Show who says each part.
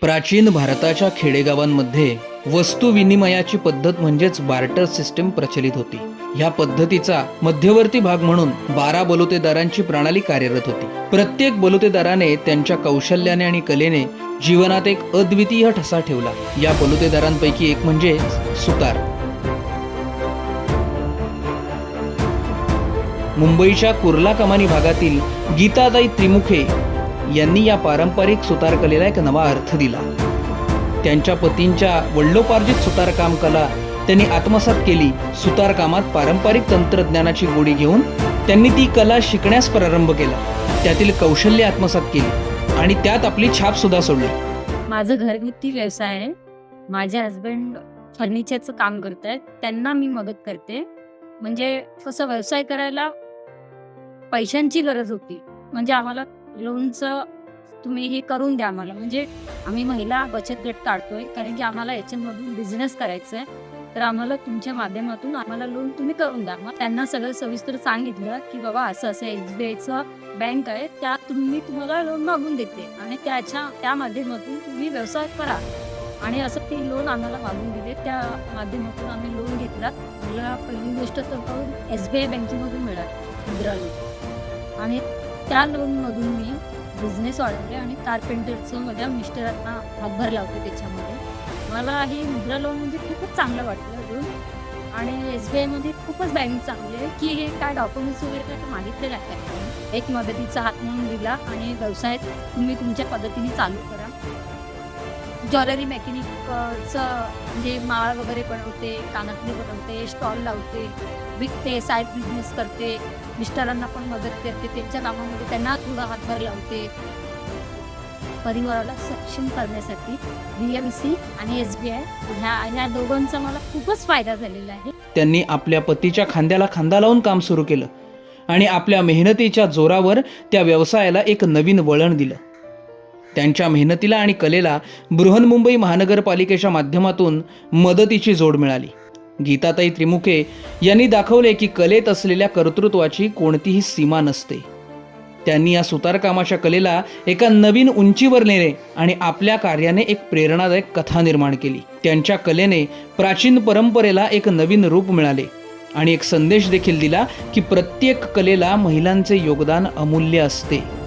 Speaker 1: प्राचीन भारताच्या खेडेगावांमध्ये वस्तू विनिमयाची पद्धत म्हणजेच बार्टर सिस्टीम प्रचलित होती. ह्या पद्धतीचा मध्यवर्ती भाग म्हणून बारा बलुतेदारांची प्रणाली कार्यरत होती. प्रत्येक बलुतेदाराने त्यांच्या कौशल्याने आणि कलेने जीवनात एक अद्वितीय ठसा ठेवला. या बलुतेदारांपैकी एक म्हणजे सुतार. मुंबईच्या कुर्ला कमानी भागातील गीताताई त्रिमुखे यांनी या पारंपरिक सुतारकलेला एक नवा अर्थ दिला. त्यांच्या पतींच्या वडिलोपार्जित सुतारकाम कला त्यांनी आत्मसात केली. सुतारकामात पारंपरिक तंत्रज्ञानाची गोडी घेऊन त्यांनी ती कला शिकण्यास प्रारंभ केला. त्यातील कौशल्य आत्मसात केली आणि त्यात आपली छाप सुद्धा सोडली.
Speaker 2: माझं घरगुती व्यवसाय आहे. माझे हस्बंड फर्निचरचं काम करत आहेत त्यांना मी मदत करते. म्हणजे कसं व्यवसाय करायला पैशांची गरज होती. म्हणजे आम्हाला लोनचं तुम्ही हे करून द्या आम्हाला. म्हणजे आम्ही महिला बचत गट काढतोय कारण की आम्हाला याच्यामधून बिझनेस करायचा आहे तर आम्हाला तुमच्या माध्यमातून आम्हाला लोन तुम्ही करून द्या. मग त्यांना सगळं सविस्तर सांगितलं की बाबा असं असं एस बी आयचं बँक आहे त्या तुम्ही तुम्हाला लोन मागून देते. आणि त्याच्या त्या माध्यमातून तुम्ही व्यवसाय करा. आणि असं ते लोन आम्हाला मागून दिले. त्या माध्यमातून आम्ही लोन घेतला. मला पहिली गोष्ट तर एस बी आय बँकेमधून मिळाली मुद्रा लोन आणि त्या लोनमधून मी बिझनेस वाढवले आणि कारपेंटरचं माझ्या मिस्टरांना हातभार लावते त्याच्यामध्ये. मला हे मुद्रा लोन म्हणजे खूपच चांगलं वाटलं लोन आणि एस बी आयमध्ये खूपच बँक चांगली आहे की हे काय डॉक्युमेंट्स वगैरे काय मागितले नाही एक मदतीचा हात म्हणून दिला आणि व्यवसाय तुम्ही तुमच्या पद्धतीने चालू करा. ज्वेलरी मेकॅनिकचं म्हणजे माळ वगैरे बनवते कानातली बनवते स्टॉल लावते विकते साईड बिझनेस करते मिस्टरांना पण मदत करते त्यांच्या कामामध्ये त्यांना थोडा हातभार लावते. परिवाराला सक्षम करण्यासाठी बी एम सी आणि एस बी आय ह्या ह्या दोघांचा मला खूपच फायदा झालेला आहे.
Speaker 1: त्यांनी आपल्या पतीच्या खांद्याला खांदा लावून काम सुरू केलं आणि आपल्या मेहनतीच्या जोरावर त्या व्यवसायाला एक नवीन वळण दिलं. त्यांच्या मेहनतीला आणि कलेला बृहन्मुंबई महानगरपालिकेच्या माध्यमातून मदतीची जोड मिळाली. गीताताई त्रिमुखे यांनी दाखवले की कलेत असलेल्या कर्तृत्वाची कोणतीही सीमा नसते. त्यांनी या सुतारकामाच्या कलेला एका नवीन उंचीवर नेले आणि आपल्या कार्याने एक प्रेरणादायक कथा निर्माण केली. त्यांच्या कलेने प्राचीन परंपरेला एक नवीन रूप मिळाले आणि एक संदेश देखील दिला की प्रत्येक कलेला महिलांचे योगदान अमूल्य असते.